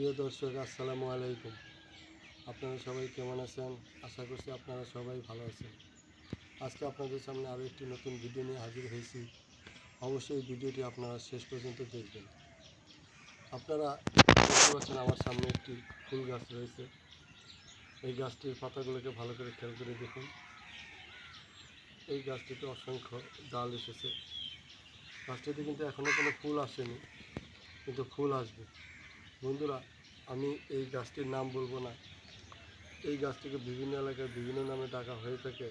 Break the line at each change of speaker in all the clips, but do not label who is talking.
প্রিয় দর্শক, আসসালামু আলাইকুম। আপনারা সবাই কেমন আছেন? আশা করছি আপনারা সবাই ভালো আছেন। আজকে আপনাদের সামনে আরও একটি নতুন ভিডিও নিয়ে হাজির হয়েছি। অবশ্যই ভিডিওটি আপনারা শেষ পর্যন্ত দেখবেন। আপনারা দেখতে পাচ্ছেন আমার সামনে একটি ফুল গাছ রয়েছে। এই গাছটির পাতাগুলোকে ভালো করে খেয়াল করে দেখুন। এই গাছটিতে অসংখ্য ডাল এসেছে। গাছটিতে কিন্তু এখনও কোনো ফুল আসেনি, কিন্তু ফুল আসবে। বন্ধুরা, আমি এই গাছটির নাম বলব না। এই গাছটিকে বিভিন্ন এলাকায় বিভিন্ন নামে ডাকা হয়ে থাকে।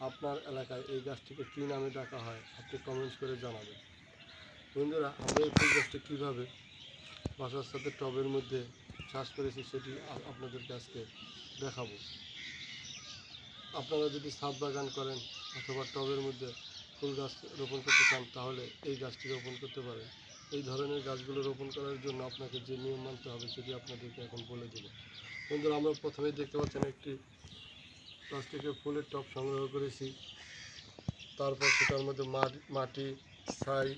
আপনার এলাকায় এই গাছটিকে কী নামে ডাকা হয়, আপনি কমেন্টস করে জানাবেন। বন্ধুরা, আমরা এই ফুল গাছটি কীভাবে বাসার সাথে টবের মধ্যে চাষ করেছি সেটি আপনাদের কাছকে দেখাবো। আপনারা যদি ছাদ বাগান করেন অথবা টবের মধ্যে ফুল গাছ রোপণ করতে চান, তাহলে এই গাছটি রোপণ করতে পারেন। এই ধরনের গাছগুলো রোপণ করার জন্য আপনাকে যে নিয়ম মানতে হবে সেটি আপনাদেরকে এখন বলে দেবো। বন্ধুরা, আমরা প্রথমেই দেখতে পাচ্ছেন একটি প্লাস্টিকের ফুলের টব সংগ্রহ করেছি। তারপর সেটার মধ্যে মাটি, ছাই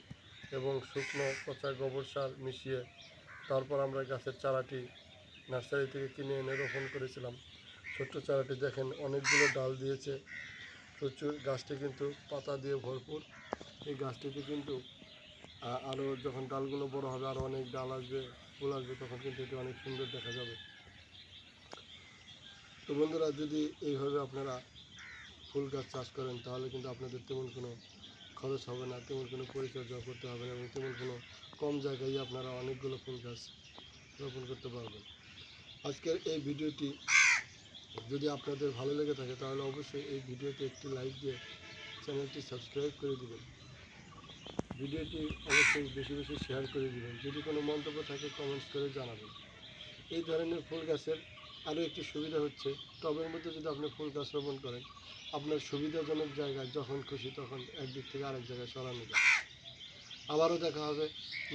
এবং শুকনো পচা গোবর সার মিশিয়ে তারপর আমরা গাছের চারাটি নার্সারি থেকে কিনে এনে রোপণ করেছিলাম। ছোট্ট চারাটি দেখেন অনেকগুলো ডাল দিয়েছে। প্রচুর, গাছটি কিন্তু পাতা দিয়ে ভরপুর। এই গাছটিতে কিন্তু আরও যখন ডালগুলো বড় হবে আরও অনেক ডাল আসবে, ফুল আসবে, তখন কিন্তু এটি অনেক সুন্দর দেখা যাবে। তো বন্ধুরা, যদি এইভাবে আপনারা ফুল গাছ চাষ করেন, তাহলে কিন্তু আপনাদের তেমন কোনো খরচ হবে না, তেমন কোনো পরিচর্যা করতে হবে না, এবং তেমন কোনো কম জায়গায় আপনারা অনেকগুলো ফুল গাছ রোপণ করতে পারবেন। আজকের এই ভিডিওটি যদি আপনাদের ভালো লেগে থাকে, তাহলে অবশ্যই এই ভিডিওতে একটি লাইক দিয়ে চ্যানেলটি সাবস্ক্রাইব করে দিবেন। ভিডিওটি অবশ্যই বেশি বেশি শেয়ার করে দিবেন। যদি কোনো মন্তব্য থাকে কমেন্টস করে জানাবেন। এই ধরনের ফুল গাছের আরও একটি সুবিধা হচ্ছে, টবের মধ্যে যদি আপনি ফুল গাছ রোপণ করেন, আপনার সুবিধাজনক জায়গায় যখন খুশি তখন একদিক থেকে আরেক জায়গায় সরানো যায়। আবারও দেখা হবে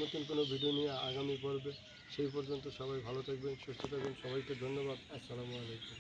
নতুন কোনো ভিডিও নিয়ে আগামী পর্বে। সেই পর্যন্ত সবাই ভালো থাকবেন, সুস্থ থাকবেন। সবাইকে ধন্যবাদ। আসসালামু আলাইকুম।